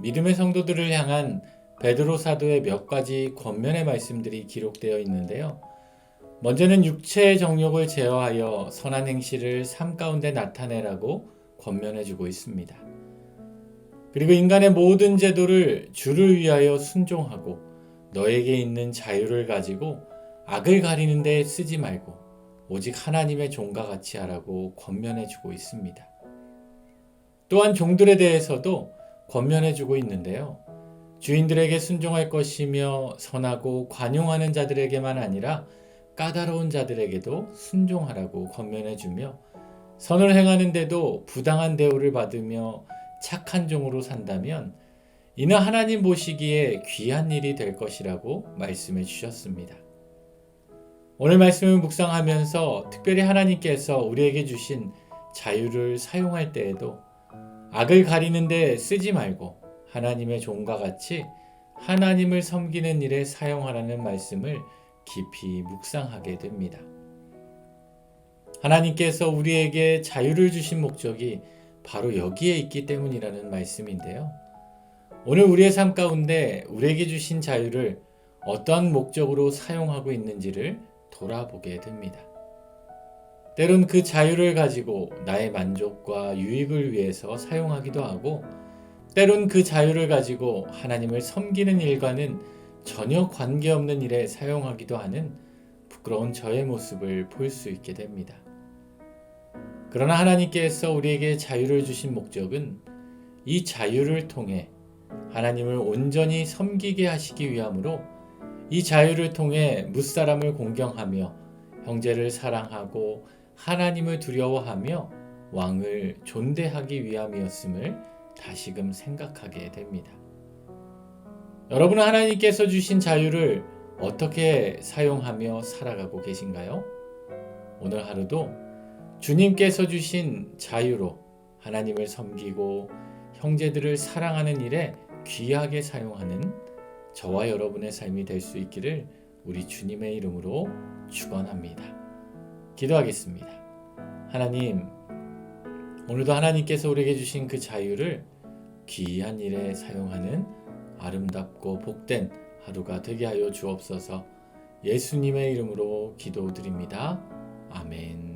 믿음의 성도들을 향한 베드로 사도의 몇 가지 권면의 말씀들이 기록되어 있는데요. 먼저는 육체의 정욕을 제어하여 선한 행실을 삶 가운데 나타내라고 권면해 주고 있습니다. 그리고 인간의 모든 제도를 주를 위하여 순종하고 너에게 있는 자유를 가지고 악을 가리는 데 쓰지 말고 오직 하나님의 종과 같이 하라고 권면해 주고 있습니다. 또한 종들에 대해서도 권면해 주고 있는데요. 주인들에게 순종할 것이며 선하고 관용하는 자들에게만 아니라 까다로운 자들에게도 순종하라고 권면해 주며 선을 행하는데도 부당한 대우를 받으며 착한 종으로 산다면 이는 하나님 보시기에 귀한 일이 될 것이라고 말씀해 주셨습니다. 오늘 말씀을 묵상하면서 특별히 하나님께서 우리에게 주신 자유를 사용할 때에도 악을 가리는데 쓰지 말고 하나님의 종과 같이 하나님을 섬기는 일에 사용하라는 말씀을 깊이 묵상하게 됩니다. 하나님께서 우리에게 자유를 주신 목적이 바로 여기에 있기 때문이라는 말씀인데요. 오늘 우리의 삶 가운데 우리에게 주신 자유를 어떠한 목적으로 사용하고 있는지를 돌아보게 됩니다. 때론 그 자유를 가지고 나의 만족과 유익을 위해서 사용하기도 하고, 때론 그 자유를 가지고 하나님을 섬기는 일과는 전혀 관계없는 일에 사용하기도 하는 부끄러운 저의 모습을 볼 수 있게 됩니다. 그러나 하나님께서 우리에게 자유를 주신 목적은 이 자유를 통해 하나님을 온전히 섬기게 하시기 위함으로 이 자유를 통해 무사람을 공경하며 형제를 사랑하고 하나님을 두려워하며 왕을 존대하기 위함이었음을 다시금 생각하게 됩니다. 여러분은 하나님께서 주신 자유를 어떻게 사용하며 살아가고 계신가요? 오늘 하루도 주님께서 주신 자유로 하나님을 섬기고 형제들을 사랑하는 일에 귀하게 사용하는 저와 여러분의 삶이 될 수 있기를 우리 주님의 이름으로 축원합니다. 기도하겠습니다. 하나님, 오늘도 하나님께서 우리에게 주신 그 자유를 귀한 일에 사용하는 아름답고 복된 하루가 되게 하여 주옵소서. 예수님의 이름으로 기도드립니다. 아멘.